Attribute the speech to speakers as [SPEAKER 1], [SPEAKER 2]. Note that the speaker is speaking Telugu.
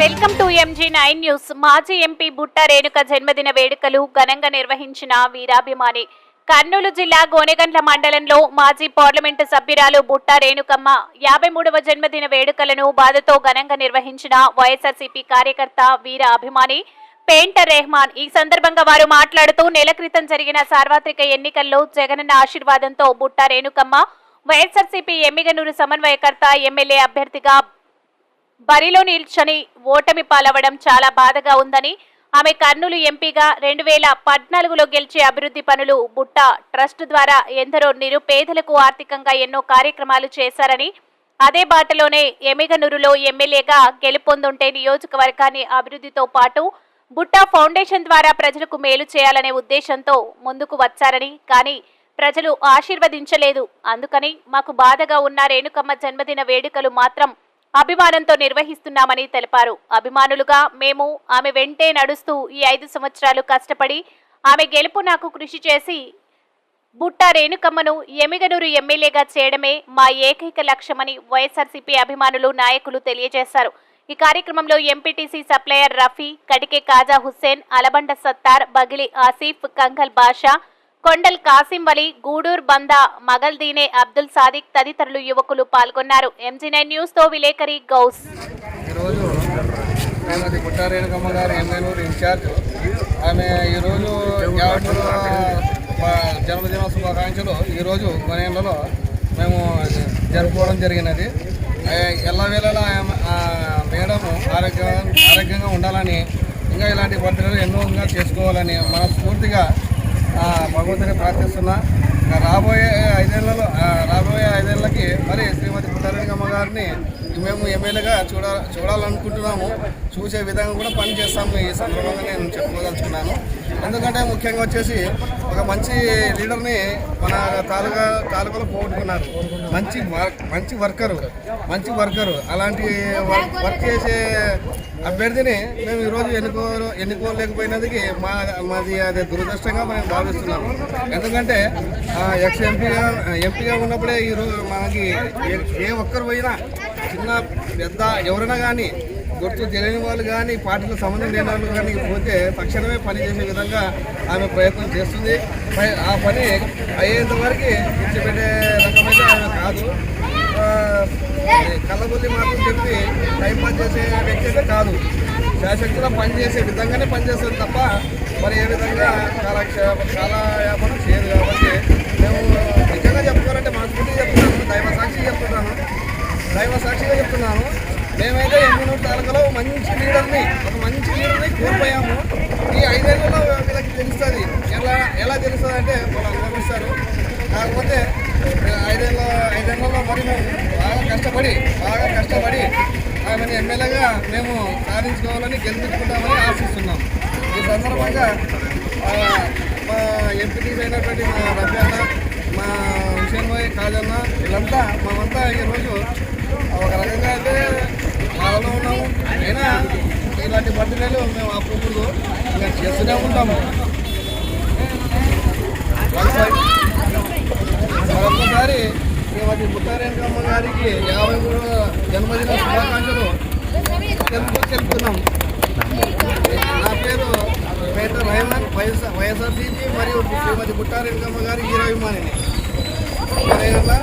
[SPEAKER 1] Welcome to MG nine news. మాజీ ఎంపీ బుట్ట రేణుక జన్మదిన వేడుకలు ఘనంగా నిర్వహించిన వీరాభిమాని. కర్నూలు జిల్లా గోనెగండ్ల మండలంలో మాజీ పార్లమెంటు సభ్యురాలు బుట్ట రేణుకమ్మ యాభై మూడవ జన్మదిన వేడుకలను బాధతో ఘనంగా నిర్వహించిన వైఎస్ఆర్సీపీ కార్యకర్త వీర అభిమాని పెయింటర్ రెహమాన్. ఈ సందర్భంగా వారు మాట్లాడుతూ నెల క్రితం జరిగిన సార్వత్రిక ఎన్నికల్లో జగనన్న ఆశీర్వాదంతో బుట్ట రేణుకమ్మ వైఎస్ఆర్సీపీ ఎమ్మిగనూరు సమన్వయకర్త ఎమ్మెల్యే అభ్యర్థిగా బరిలో నిల్చొని ఓటమి పాలవడం చాలా బాధగా ఉందని ఆమె కర్నూలు ఎంపీగా రెండు వేల పద్నాలుగులో గెలిచే అభివృద్ధి పనులు బుట్ట ట్రస్ట్ ద్వారా ఎందరో నిరుపేదలకు ఆర్థికంగా ఎన్నో కార్యక్రమాలు చేశారని అదే బాటలోనే ఎమిగనూరులో ఎమ్మెల్యేగా గెలుపొందుంటే నియోజకవర్గాన్ని అభివృద్ధితో పాటు బుట్ట ఫౌండేషన్ ద్వారా ప్రజలకు మేలు చేయాలనే ఉద్దేశంతో ముందుకు వచ్చారని కానీ ప్రజలు ఆశీర్వదించలేదు. అందుకని మాకు బాధగా ఉన్న రేణుకమ్మ జన్మదిన వేడుకలు మాత్రం అభిమానంతో నిర్వహిస్తున్నామని తెలిపారు. అభిమానులుగా మేము ఆమె వెంటే నడుస్తూ ఈ ఐదు సంవత్సరాలు కష్టపడి ఆమె గెలుపు నాకు కృషి చేసి బుట్ట రేణుకమ్మను ఎమిగనూరు ఎమ్మెల్యేగా చేయడమే మా ఏకైక లక్ష్యమని వైఎస్ఆర్సీపీ అభిమానులు నాయకులు తెలియజేశారు. ఈ కార్యక్రమంలో ఎంపీటీసీ సప్లయర్ రఫీ కటికే కాజా హుస్సేన్ అలబండ సత్తార్ బగిలి ఆసిఫ్ కంగల్ బాషా కొండల్ కాసింవలి గూడూర్ బందా మగల్దీనే అబ్దుల్ సాదిక్ తదితరులు యువకులు పాల్గొన్నారు. ఎంజీ నైన్ న్యూస్తో విలేకరి గౌస్.
[SPEAKER 2] ఈరోజు శ్రీమతి గుట్టారేణుకమ్మ గారు ఎంగనూరు ఇన్ఛార్జ్. ఆమె ఈరోజు జన్మదిన శుభాకాంక్షలు. ఈరోజు కొనేళ్ళలో మేము జరుపుకోవడం జరిగినది. ఎలా ఎల్లవేళలా మేడం ఆరోగ్య ఆరోగ్యంగా ఉండాలని ఇంకా ఇలాంటి బర్త్డేలు ఎన్నో ఇంకా చేసుకోవాలని మనస్ఫూర్తిగా భగవంతుని ప్రార్థిస్తున్నా. ఇంకా రాబోయే ఐదేళ్ళలో రాబోయే ఐదేళ్ళకి మరి శ్రీమతి పుట్టారెడ్డి గారిని మేము ఎమ్మెల్యేగా చూడ చూడాలనుకుంటున్నాము. చూసే విధంగా కూడా పని చేస్తాము. ఈ సందర్భంగా నేను చెప్పుకోదలుచుకున్నాను. ఎందుకంటే ముఖ్యంగా వచ్చేసి ఒక మంచి లీడర్ని మన తాలూకా తాలూకాలో పోగొట్టుకున్నారు. మంచి మంచి వర్కరు మంచి వర్కరు. అలాంటి వర్క్ వర్క్ చేసే అభ్యర్థిని మేము ఈరోజు ఎన్నుకో ఎన్నుకోలేకపోయినందుకు మా మాది అది దురదృష్టంగా మేము భావిస్తున్నాము. ఎందుకంటే ఎక్స్ ఎంపీగా ఎంపీగా ఉన్నప్పుడే ఈరోజు మనకి ఏ- ఏ ఒక్కరు పోయినా చిన్న పెద్ద ఎవరైనా కానీ గుర్తు తెలియని వాళ్ళు కానీ పార్టీలో సంబంధం లేని వాళ్ళు కానీ పోతే తక్షణమే పని చేసే విధంగా ఆమె ప్రయత్నం చేస్తుంది. పై- ఆ పని అయ్యేంత వరకు విడిచిపెట్టే రకమైతే ఆమె కాదు. కళ్ళబుల్లి మాటలు చెప్పి టైం పాస్ చేసే వ్యక్తి అయితే కాదు. శాశక్తిలో పనిచేసే విధంగానే పనిచేస్తుంది తప్ప మరి ఏ విధంగా కాలక్షేప కాలయాపనం చేయదు కాబట్టి మేము నిజంగా చెప్పుకోవాలంటే మనస్ఫూర్తిగా చెప్తున్నాను దైవ సాక్షిగా చెప్తున్నాను. దైవ సాక్షిగా చెప్తున్నాను. మేమైతే ఎమ్మెల్యే తాలూకాలో మంచి లీడర్ని ఒక మంచి లీడర్ని కోల్పోయాము. ఈ ఐదేళ్ళలో వీళ్ళకి తెలుస్తుంది. ఎలా ఎలా తెలుస్తుంది అంటే వాళ్ళు అనుభవిస్తారు కాకపోతే ఐదేళ్ళ ఐదేళ్ళలో మరి మేము బాగా కష్టపడి బాగా కష్టపడి ఆమెను ఎమ్మెల్యేగా మేము సాధించుకోవాలని గెలిపించుకుంటామని ఆశిస్తున్నాం. ఈ సందర్భంగా మా ఎంపీటీస్ అయినటువంటి మా రఫీ అన్న మా హుసేన్ భాయ్ కాజన్న వీళ్ళంతా మేమంతా ఈరోజు ఒక ఇలాంటి బట్టలు మేము అప్పుడు ఇంకా చేస్తూనే ఉంటాము మరొకసారి శ్రీమతి ముత్తారేణకమ్మ గారికి యాభై మూడవ జన్మదిన శుభాకాంక్షలు తెలుపు తెలుపుతున్నాం నా పేరు పేట రహమాన్ వైఎస్ఆర్ వైఎస్ఆర్సీపీ మరియు శ్రీమతి బుట్టారెడ్డమ్మ గారి హీరోయిమానిని అదేవిధంగా